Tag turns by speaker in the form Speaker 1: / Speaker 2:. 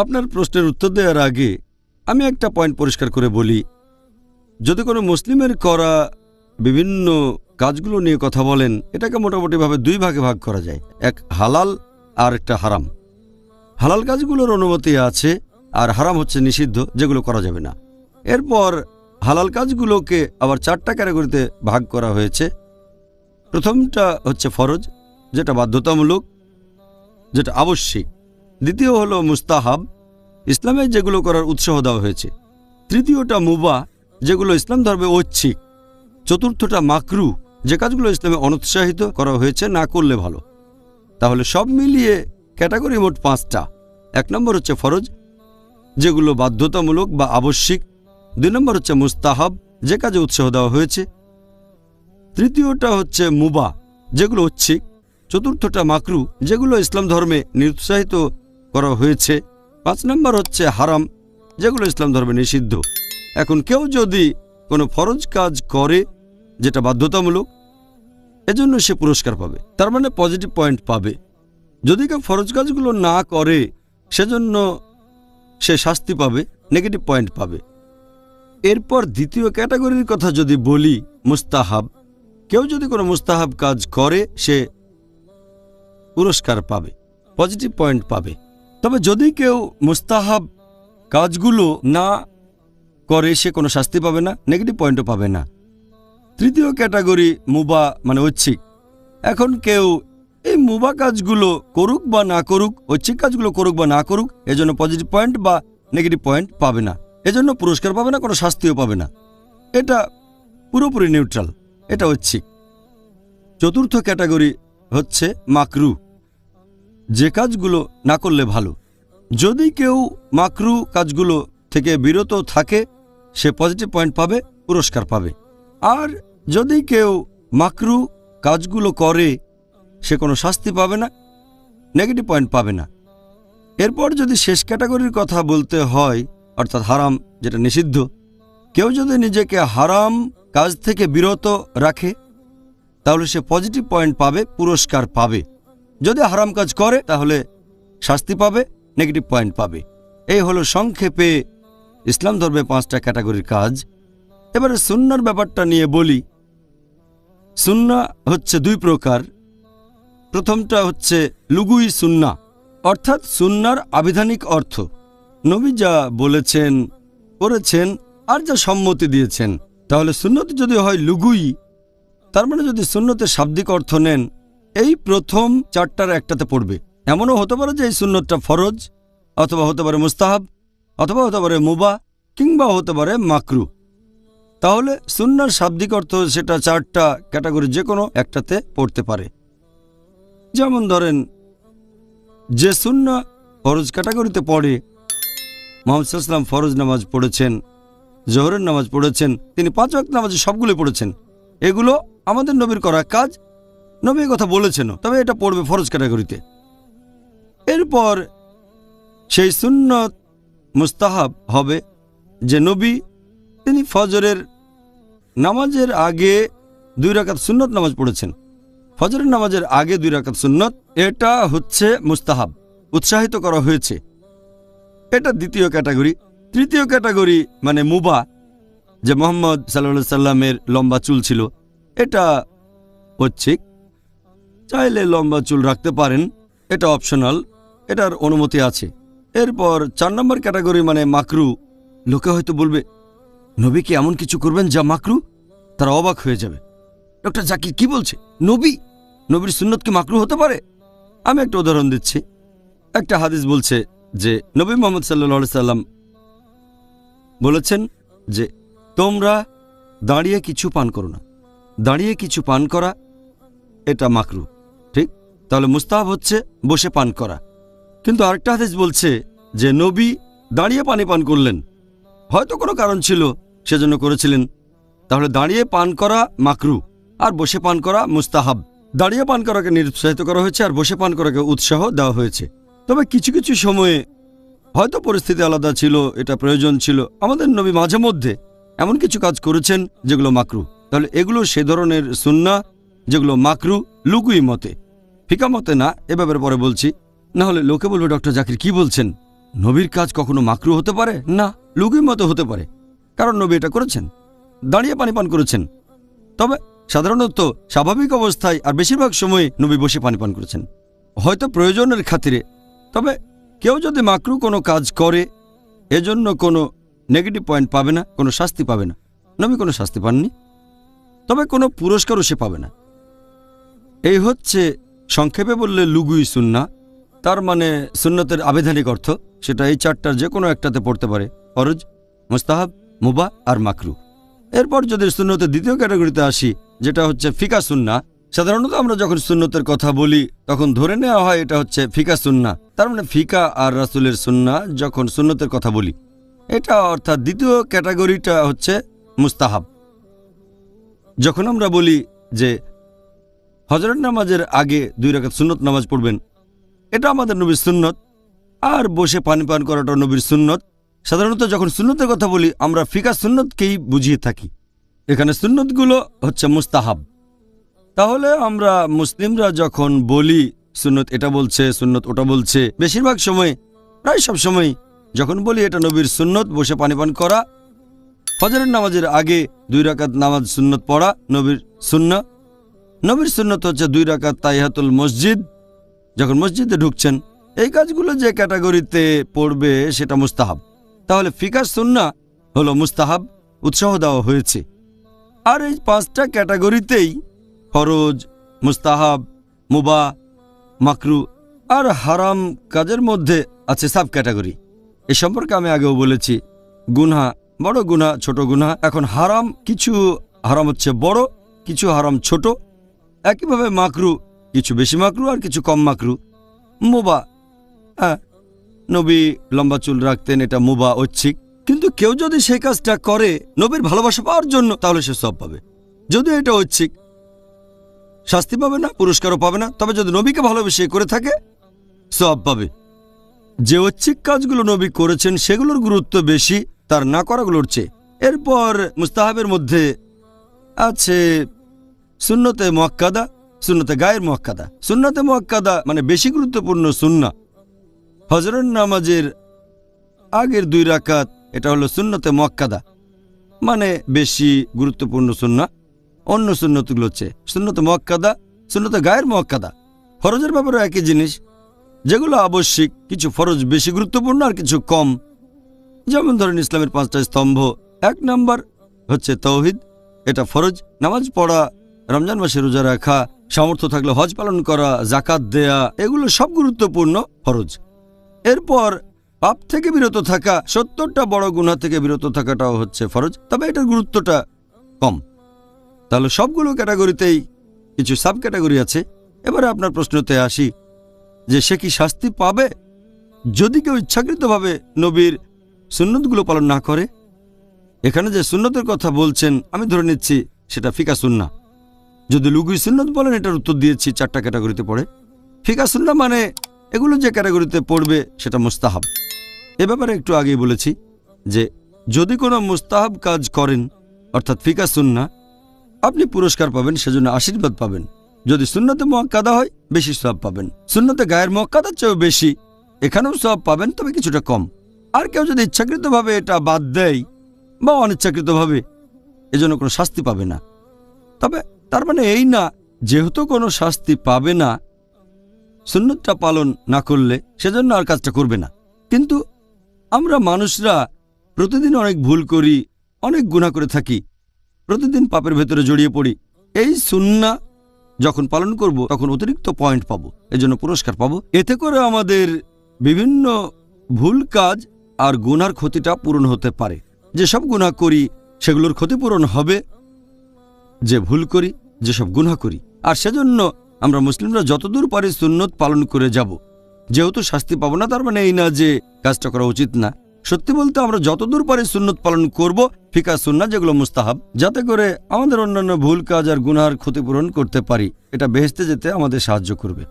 Speaker 1: আপনার প্রশ্নের উত্তর দেওয়ার আগে আমি একটা পয়েন্ট পরিষ্কার করে বলি। যদি কোনো মুসলিমের করা বিভিন্ন কাজগুলো নিয়ে কথা বলেন, এটাকে মোটামুটিভাবে দুই ভাগে ভাগ করা যায়। এক হালাল, আর একটা হারাম। হালাল কাজগুলোর অনুমতি আছে, আর হারাম হচ্ছে নিষিদ্ধ, যেগুলো করা যাবে না। এরপর হালাল কাজগুলোকে আবার চারটা ক্যাটাগরিতে ভাগ করা হয়েছে। প্রথমটা হচ্ছে ফরজ, যেটা বাধ্যতামূলক, যেটা আবশ্যিক। দ্বিতীয় হলো মুস্তাহাব। ইসলামে যেগুলো করার উৎসাহ দেওয়া হয়েছে। তৃতীয়টা মুবা, যেগুলো ইসলাম ধর্মে ঐচ্ছিক। চতুর্থটা মাকরু, যে কাজগুলো ইসলামে অনুৎসাহিত করা হয়েছে না করলে ভালো। তাহলে সব মিলিয়ে ক্যাটাগরি মোট পাঁচটা। এক নম্বর হচ্ছে ফরজ, যেগুলো বাধ্যতামূলক বা আবশ্যিক। দুই নম্বর হচ্ছে মুস্তাহাব, যে কাজে উৎসাহ দেওয়া হয়েছে। তৃতীয়টা হচ্ছে মুবা, যেগুলো ঐচ্ছিক। চতুর্থটা মাকরু, যেগুলো ইসলাম ধর্মে নিরুৎসাহিত করা হয়েছে। পাঁচ নম্বর হচ্ছে হারাম, যেগুলো ইসলাম ধর্মে নিষিদ্ধ। এখন কেউ যদি কোনো ফরজ কাজ করে, যেটা বাধ্যতামূলক, এজন্য সে পুরস্কার পাবে। তার মানে পজিটিভ পয়েন্ট পাবে। যদি কেউ ফরজ কাজগুলো না করে, সেজন্য সে শাস্তি পাবে নেগেটিভ পয়েন্ট পাবে। এরপর দ্বিতীয় ক্যাটাগরির কথা যদি বলি, মুস্তাহাব। কেউ যদি কোনো মুস্তাহাব কাজ করে, সে পুরস্কার পাবে পজিটিভ পয়েন্ট পাবে। তবে যদি কেউ মুস্তাহাব কাজগুলো না করে, সে কোনো শাস্তি পাবে না নেগেটিভ পয়েন্টও পাবে না। তৃতীয় ক্যাটাগরি মুবা মানে ঐচ্ছিক। এখন কেউ এই মুবা কাজগুলো করুক বা না করুক, ঐচ্ছিক কাজগুলো করুক বা না করুক, এজন্য পজিটিভ পয়েন্ট বা নেগেটিভ পয়েন্ট পাবে না। এজন্য পুরস্কার পাবে না, কোনো শাস্তিও পাবে না। এটা পুরোপুরি নিউট্রাল এটা ঐচ্ছিক। চতুর্থ ক্যাটাগরি হচ্ছে মাকরু। যে কাজগুলো না করলে ভালো। যদি কেউ মাকরু কাজগুলো থেকে বিরত থাকে, সে পজিটিভ পয়েন্ট পাবে, পুরস্কার পাবে। আর যদি কেউ মাকরু কাজগুলো করে, সে কোনো শাস্তি পাবে না নেগেটিভ পয়েন্ট পাবে না। এরপর যদি শেষ ক্যাটাগরির কথা বলতে হয়, অর্থাৎ হারাম, যেটা নিষিদ্ধ, কেউ যদি নিজেকে হারাম কাজ থেকে বিরত রাখে, তাহলে সে পজিটিভ পয়েন্ট পাবে, পুরস্কার পাবে। যদি হারাম কাজ করে, তাহলে শাস্তি পাবে নেগেটিভ পয়েন্ট পাবে। এই হলো সংক্ষেপে ইসলাম ধর্মে পাঁচটা ক্যাটাগরির কাজ। এবারে সুন্নার ব্যাপারটা নিয়ে বলি। সুন্না হচ্ছে দুই প্রকার। প্রথমটা হচ্ছে লুগুই সুন্না, অর্থাৎ সুন্নার আবিধানিক অর্থ। নবী যা বলেছেন, করেছেন, আর যা সম্মতি দিয়েছেন। তাহলে সুন্নত যদি হয় লুগুই, তার মানে যদি সুন্নতের শাব্দিক অর্থ নেন এই প্রথম চারটার একটাতে পড়বে। এমনও হতে পারে যে এই সুন্নতটা ফরজ, অথবা হতে পারে মুস্তাহাব, অথবা হতে পারে মুবা, কিংবা হতে পারে মাকরু। তাহলে সুন্নার শাব্দিক অর্থ সেটা চারটা ক্যাটাগরি যে কোনো একটাতে পড়তে পারে। যেমন ধরেন, যে সুন্না ফরজ ক্যাটাগরিতে পড়ে, মোহাম্মদ ফরজ নামাজ পড়েছেন, জোহরের নামাজ পড়েছেন, তিনি পাঁচ ওয়াক্ত নামাজে সবগুলো পড়েছেন। এগুলো আমাদের নবীর করা কাজ নবী কথা বলেছেন তবে এটা পড়বে ফরজ ক্যাটাগরিতে। এরপর সেই সুন্নত মুস্তাহাব হবে যে নবী, তিনি ফজরের নামাজের আগে দুই রাকাত সুন্নত নামাজ পড়েছেন। ফজরের নামাজের আগে দুই রাকাত সুন্নত, এটা হচ্ছে মুস্তাহাব, উৎসাহিত করা হয়েছে। এটা দ্বিতীয় ক্যাটাগরি। তৃতীয় ক্যাটাগরি মানে মুবা, যে মোহাম্মদ সাল্লা সাল্লামের লম্বা চুল ছিল, এটা ঐচ্ছিক চাইলে লম্বা চুল রাখতে পারেন, এটা অপশনাল এটার অনুমতি আছে। এরপর চার নম্বর ক্যাটাগরি মানে মাকরু, লোকে হয়তো বলবে, নবী কি এমন কিছু করবেন যা মাকরু? তারা অবাক হয়ে যাবে। ডক্টর জাকির কি বলছে? নবী? নবীর সুন্নত কি মাকরু হতে পারে? আমি একটা উদাহরণ দিচ্ছি। একটা হাদিস বলছে যে, নবী মোহাম্মদ সাল্লা সাল্লাম বলেছেন যে, তোমরা দাঁড়িয়ে কিছু পান করো না। দাঁড়িয়ে কিছু পান করা, এটা মাকরু। তাহলে মুস্তাহাব হচ্ছে বসে পান করা। কিন্তু আরেকটা হাদিস বলছে যে, নবী দাঁড়িয়ে পানি পান করলেন। হয়তো কোনো কারণ ছিল, সেজন্য করেছিলেন। তাহলে দাঁড়িয়ে পান করা মাকরু, আর বসে পান করা মুস্তাহাব। দাঁড়িয়ে পান করাকে নিরুৎসাহিত করা হয়েছে, আর বসে পান করাকে উৎসাহ দেওয়া হয়েছে। তবে কিছু কিছু সময়ে হয়তো পরিস্থিতি আলাদা ছিল, এটা প্রয়োজন ছিল। আমাদের নবী মাঝে মধ্যে এমন কিছু কাজ করেছেন যেগুলো মাকরু। তাহলে এগুলো সে ধরনের সুন্না, যেগুলো মাকরু, লুকুই মতে। ফিকা মতে না এ ব্যাপারে পরে বলছি না হলে লোকে বলবে, ডক্টর জাকির কি বলছেন? নবীর কাজ কখনো মাকরু হতে পারে? না লুকির মতো হতে পারে। কারণ নবী এটা করেছেন। দাঁড়িয়ে পানি পান করেছেন। তবে সাধারণত স্বাভাবিক অবস্থায় আর বেশিরভাগ সময় নবী বসে পানি পান করেছেন। হয়তো প্রয়োজনের খাতিরে। তবে কেউ যদি মাকরু কোনো কাজ করে, এজন্য কোনো নেগেটিভ পয়েন্ট পাবে না, কোনো শাস্তি পাবে না। নবী কোনো শাস্তি পাননি। তবে কোনো পুরস্কারও সে পাবে না। এই হচ্ছে সংক্ষেপে বললে লুগুই সুন্না, তার মানে সুন্নতের আবেধানিক অর্থ, সেটা এই চারটার যে কোনো একটাতে পড়তে পারে, ফরজ, মুস্তাহাব, মুবা আর মাকরু। এরপর যদি সুন্নতের দ্বিতীয় ক্যাটাগরিতে আসি, যেটা হচ্ছে ফিকা সুন্না, সাধারণত আমরা যখন সুন্নতের কথা বলি, তখন ধরে নেওয়া হয় এটা হচ্ছে ফিকা সুন্না। তার মানে ফিকা আর রাসুলের সুন্না যখন সুন্নতের কথা বলি। এটা অর্থাৎ দ্বিতীয় ক্যাটাগরিটা হচ্ছে মুস্তাহাব। যখন আমরা বলি যে হজরত নামাজের আগে দুই রাকাত সুন্নত নামাজ পড়বেন। এটা আমাদের নবীর সুন্নত। আর বসে পানি পান করাটা নবীর সুন্নত। সাধারণত যখন সুন্নতের কথা বলি, আমরা ফিকা সুন্নতকেই বুঝিয়ে থাকি। এখানে সুন্নতগুলো হচ্ছে মুস্তাহাব। তাহলে আমরা মুসলিমরা যখন বলি, সুন্নত এটা বলছে, সুন্নত ওটা বলছে, বেশিরভাগ সময়, প্রায় সব সময় যখন বলি এটা নবীর সুন্নত, বসে পানি পান করা ফজরের নামাজের আগে দুই রাকাত নামাজ সুন্নত পড়া নবীর সুন্না। নবীর সুন্নত হচ্ছে দুই রাকাত তাইহাতুল মসজিদ। যখন মসজিদে ঢুকছেন, এই কাজগুলো যে ক্যাটাগরিতে পড়বে সেটা মুস্তাহাব। তাহলে ফিকার সুন্না হলো মুস্তাহাব, উৎসাহ দেওয়া হয়েছে। আর এই পাঁচটা ক্যাটাগরিতেই ফরজ, মুস্তাহাব, মুবা, মাকরু আর হারাম কাজের মধ্যে আছে সাব ক্যাটাগরি এ সম্পর্কে আমি আগেও বলেছি, গুনহা বড় গুনা ছোট গুনা এখন হারাম কিছু, হারাম হচ্ছে বড়, কিছু হারাম ছোট। একইভাবে মাকরু, কিছু বেশি মাকরু আর কিছু কম মাকরু। মুবা হ্যাঁ নবী লম্বা চুল রাখতেন, এটা মুবা ঐচ্ছিক। কিন্তু কেউ যদি সেই কাজটা করে নবীর ভালোবাসা পাওয়ার জন্য, তাহলে সে সব পাবে। যদিও এটা ঐচ্ছিক। শাস্তি পাবে না, পুরস্কারও পাবে না, তবে যদি নবীকে ভালোবেসে করে থাকে, সব পাবে। যে ঐচ্ছিক কাজগুলো নবী করেছেন, সেগুলোর গুরুত্ব বেশি, তার না করাগুলোর চেয়ে। এরপর মুস্তাহাবের মধ্যে আছে সুন্নতে মোয়াক্কাদা, সুন্নতে গায়ের মোয়াক্কাদা। সুন্নতে মোয়াক্কাদা মানে বেশি গুরুত্বপূর্ণ সুন্না। হজরত নামাজের আগের দুই রাকাত, এটা হলো সুন্নতে মোয়াক্কাদা। মানে বেশি গুরুত্বপূর্ণ সুন্না। অন্য সুন্নতগুলো হচ্ছে সুন্নতে মোয়াক্কাদা, সুন্নতে গায়ের মোয়াক্কাদা। ফরজের ব্যাপারে একই জিনিস। যেগুলো আবশ্যিক, কিছু ফরজ বেশি গুরুত্বপূর্ণ আর কিছু কম। যেমন ধরেন ইসলামের পাঁচটা স্তম্ভ। এক নাম্বার হচ্ছে তৌহিদ। এটা ফরজ। নামাজ পড়া রমজান মাসে রোজা রাখা, সামর্থ্য থাকলে হজ পালন করা জাকাত দেয়া, এগুলো সব গুরুত্বপূর্ণ ফরজ। এরপর পাপ থেকে বিরত থাকা, সত্তরটা বড় গুণা থেকে বিরত থাকাটাও হচ্ছে ফরজ, তবে এটার গুরুত্বটা কম। তাহলে সবগুলো ক্যাটাগরিতেই কিছু সাব ক্যাটাগরি আছে। এবারে আপনার প্রশ্নতে আসি যে সে কি শাস্তি পাবে? যদি কেউ ইচ্ছাকৃতভাবে নবীর সুন্নতগুলো পালন না করে, এখানে যে সুন্নতের কথা বলছেন, আমি ধরে নিচ্ছি সেটা ফিকা সুন্না যদি লুগুই সুন্নত বলেন, এটার উত্তর দিয়েছি, চারটা ক্যাটাগরিতে পড়ে। ফিকা সুন্না মানে এগুলো যে ক্যাটাগরিতে পড়বে, সেটা মুস্তাহাব। এ ব্যাপারে একটু আগেই বলেছি যে, যদি কোনো মুস্তাহাব কাজ করেন, অর্থাৎ ফিকা সুন্না আপনি পুরস্কার পাবেন, সেজন্য আশীর্বাদ পাবেন। যদি সুন্নতে মোয়াক্কাদা হয়, বেশি সব পাবেন। সুন্নতে গায়ের মোয়াক্কাদার চেয়েও বেশি, এখানেও সব পাবেন, তবে কিছুটা কম। আর কেউ যদি ইচ্ছাকৃতভাবে এটা বাদ দেয়, বা অনিচ্ছাকৃতভাবে, এজন্য কোনো শাস্তি পাবে না। তবে তার মানে এই না, যেহেতু কোনো শাস্তি পাবে না, সুন্নতটা পালন না করলে সেজন্য আর কাজটা করবে না। কিন্তু আমরা মানুষরা প্রতিদিন অনেক ভুল করি, অনেক গুণা করে থাকি, প্রতিদিন পাপের ভেতরে জড়িয়ে পড়ি। এই সুন্না যখন পালন করব, তখন অতিরিক্ত পয়েন্ট পাবো, এজন্য পুরস্কার পাবো। এতে করে আমাদের বিভিন্ন ভুল কাজ আর গুনার ক্ষতিটা পূরণ হতে পারে। যেসব গুণা করি, সেগুলোর ক্ষতিপূরণ হবে যে ভুল করি যেসব গুণা করি। আর সেজন্য আমরা মুসলিমরা যতদূর পারি সুন্নত পালন করে যাব। যেহেতু শাস্তি পাব না, তার মানে এই না যে কাজটা করা উচিত না। সত্যি বলতে আমরা যতদূর পারি সুন্নত পালন করব, ফিকা সুন্না যেগুলো মুস্তাহাব, যাতে করে আমাদের অন্যান্য ভুল কাজ আর গুনহার ক্ষতিপূরণ করতে পারি। এটা বেহেস্তে যেতে আমাদের সাহায্য করবে।